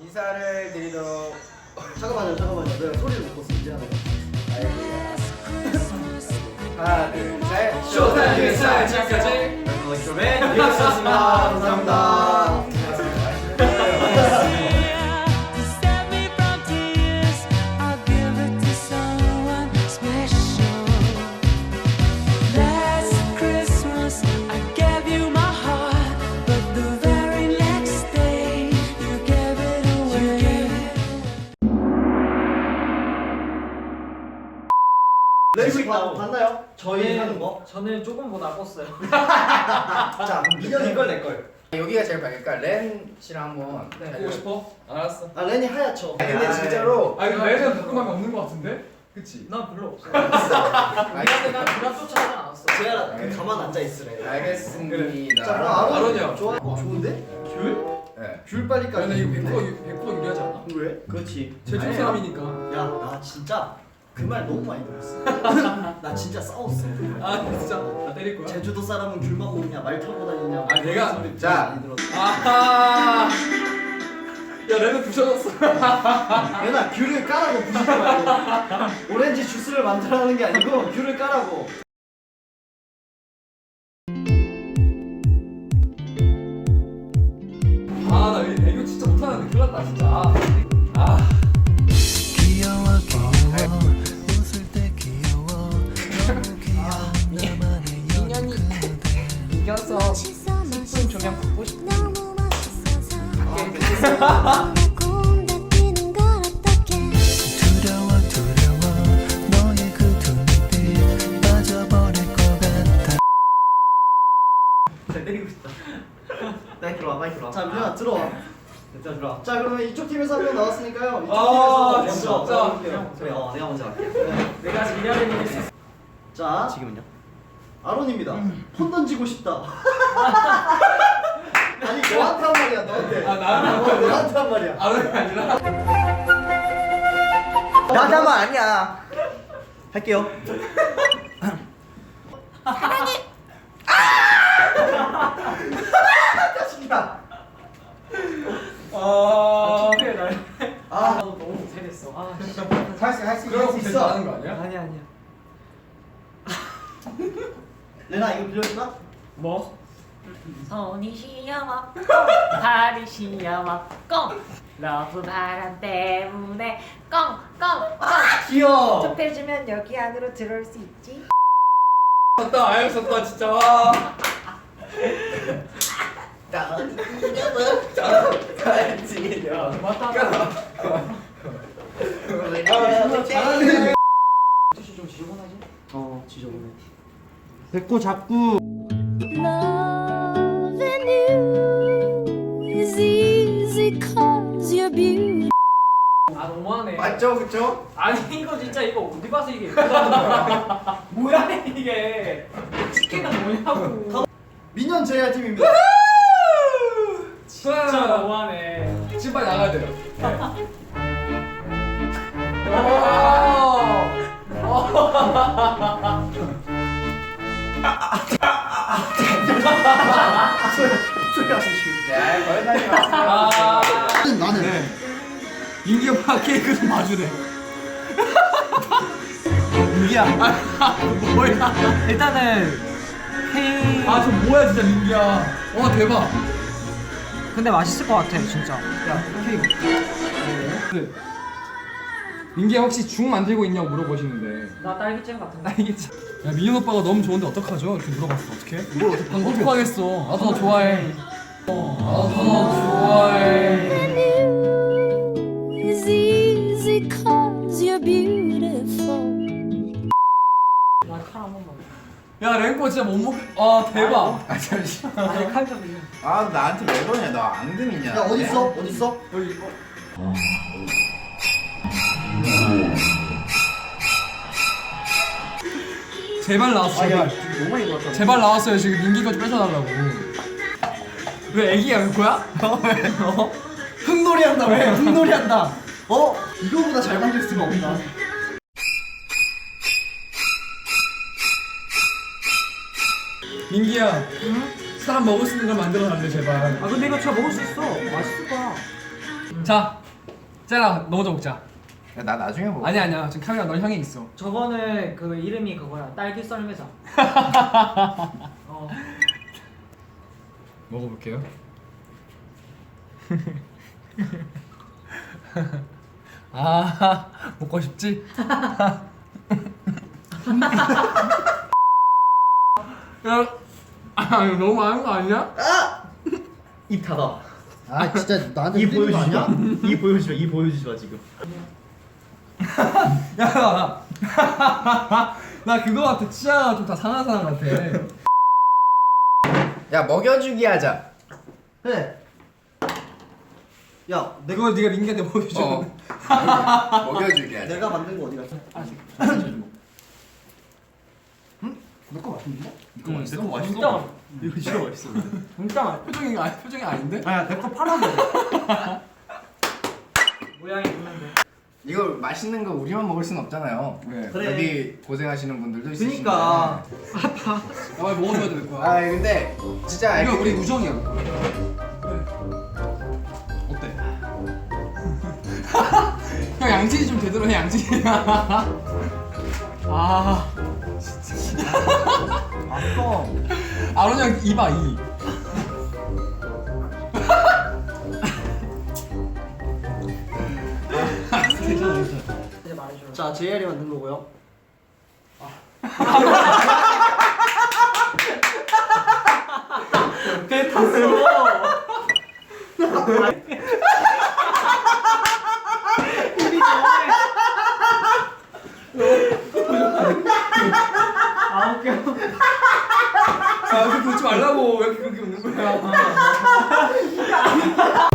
인사를 드리도록 잠깐만요, 잠깐만요. 내가 소리를 못 껐어. 미안해요. 하나 둘 셋 쇼타임 인사 지금까지 쇼맨 리액션입니다 감사합니다 봐- 봤나요? 저희 네. 하는 거? 저는 조금 못 아팠어요. 자, 민현이 걸내 걸. 여기가 제일 밝으니까 렌 씨랑 한번 네. 보고 싶어? 알았어 아, 렌이 하얗죠. 아니, 근데 진짜로 아 이거 레는 가끔하면 없는 거 같은데? 그치? 난 별로 없어. 미안해, 난 그냥 쫓아오지 않았어. 제가 그 가만 앉아 있으래. 알겠습니다 자, 그럼 아론이 아론이 형. 좋아. 어, 좋은데? 귤? 네. 귤 빨리까지. 근데 이거 100% 100% 유리하지 않아? 왜? 그렇지. 제주 아니에요. 사람이니까 야, 나 진짜 그 말 너무 많이 들었어. 나 진짜 싸웠어. 아 진짜 나 때릴 거야? 제주도 사람은 귤만 먹냐, 말 타고 다니냐. 아, 내가- 소리 자. 들었어. 아하 야 레는 부셔졌어 얘나 귤을 까라고 부시지 말고. 오렌지 주스를 만들어내는 게 아니고 귤을 까라고. 조명 받고. 두려워 두려워 너의 그 두 눈빛 빠져버릴 것 같아 때리고 싶다. 나 들어와, 빨리 들어와. 자, 민현아 들어와. 진짜 들어. 자, 그러면 이쪽 팀에서 한 명 나왔으니까요. 이쪽 아, 팀에서 진짜. 먼저. 그래, 어, 내가 먼저 할게. 내가 미련을 이길 수 있어. 자, 지금은요? 아론입니다. 폰 던지고 싶다. 너한테 한 말이야 너한테. 아, 나한테 어, 너한테 한 말이야. 아론이 아니라 나한테 한 말 아니야 할게요. 사랑해. 아 그래 날. 아, 아 너무 못해냈어. 아 진짜. 할수 할수 그럼 있어. 제일 잘하는 거 아니야? 아니야 아니야. 레나 이거 빌려주나? 뭐? 손이 시려워 발이 시려워 꽁 러브 바람 때문에 꽁꽁꽁 귀여워. 좁혀주면 여기 안으로 들어올 수 있지? 썼다 아유 썼다 진짜. 와. 맞다 잘하네 뜻이 좀 지저분하지? 어 지저분해. 배꼽 잡고 맞죠 그쵸? 아니 이거 진짜 이거 어디 봐서 이게 예쁘다는 거야 뭐야 이게 치킨가 뭐냐고 민현 JR 팀입니다. 진짜 너무하네 지금 빨리 나가야 돼요 소리 하시 시네 거기까지 왔습니다 아 나는 민기 오빠 케이크 좀 봐주래 민기야. 뭐야? 일단은 케이 아 저 뭐야 진짜 민기야. 와 대박. 근데 맛있을 것 같아 진짜. 야 케이크. 네. 민기야 혹시 죽 만들고 있냐고 물어보시는데. 나 딸기잼 같은 거 알겠지? 야 민현 오빠가 너무 좋은데 어떡하죠? 이렇게 물어봤어. 어떡해? 뭘 어떻게 방금 어떡하겠어. 나도 너 좋아해. 어, 나도 너 좋아해 야 랭코 진짜 못 먹.. 아 대박 아 잠시 아니 칼좀 이거 아 나한테 왜 그러냐 너 앙금이냐 야 어디 있어? 어디 있어? 여기 어. 제발 나왔어 제발 너무 많이 들었잖아. 제발 나왔어요 지금 민기가 좀 뺏어달라고 왜 애기야 왜 거야? 어? 흙놀이 한다 왜? 흙놀이 한다. 어? 이거보다 잘 만들 수가 없다. 민기야 사람 먹을 수 있는 걸 만들어 달래 제발 아 근데 이거 진짜 먹을 수 있어 맛있을 거야 자, 쟤랑 너 먼저 먹자. 야, 나 나중에 먹어. 아니야 아니야 지금 카메라 널 향해 있어. 저거는 그 이름이 그거야 딸기 썰매자 어 먹어볼게요. 아 먹고 싶지? 야, 아 이거 너무 많은 거 아니야? 입 닫아. 아 진짜 나한테 거 보여주지 마. 아니야? 이 보여주지 마. 이 보여주지 마 지금. 야, 나, 나 그거 같아. 치아가 좀 다 상한 사람 같아. 야, 먹여주기 하자. 해. 야, 내, 그거 네가 민기한테 먹여줘. 어. 먹여주기 하자. 내가 만든 거 어디 갔어? 너거 맛있는데? 이거 맛있어? 진짜 맛있어 이거 진짜 맛있어. 진짜 맛있어 표정이 아 표정이 아닌데? 아야 내거 팔아도 돼. 모양이 있는데 이거 맛있는 거 우리만 먹을 순 없잖아요. 네. 그래. 여기 고생하시는 분들도 있으신데. 그니까. 야, 빨리 먹어줘야 될 거야. 아, 근데 진짜 이거 알게- 우리 우정이야. 어때? 형 양치기 좀 제대로 해 양치기. 아 아까. 아론 형 이봐 이. 이제 말해줘 자 JR이 만든 거고요. 배 탔어 울지 말라고 왜 그렇게 우는 거야?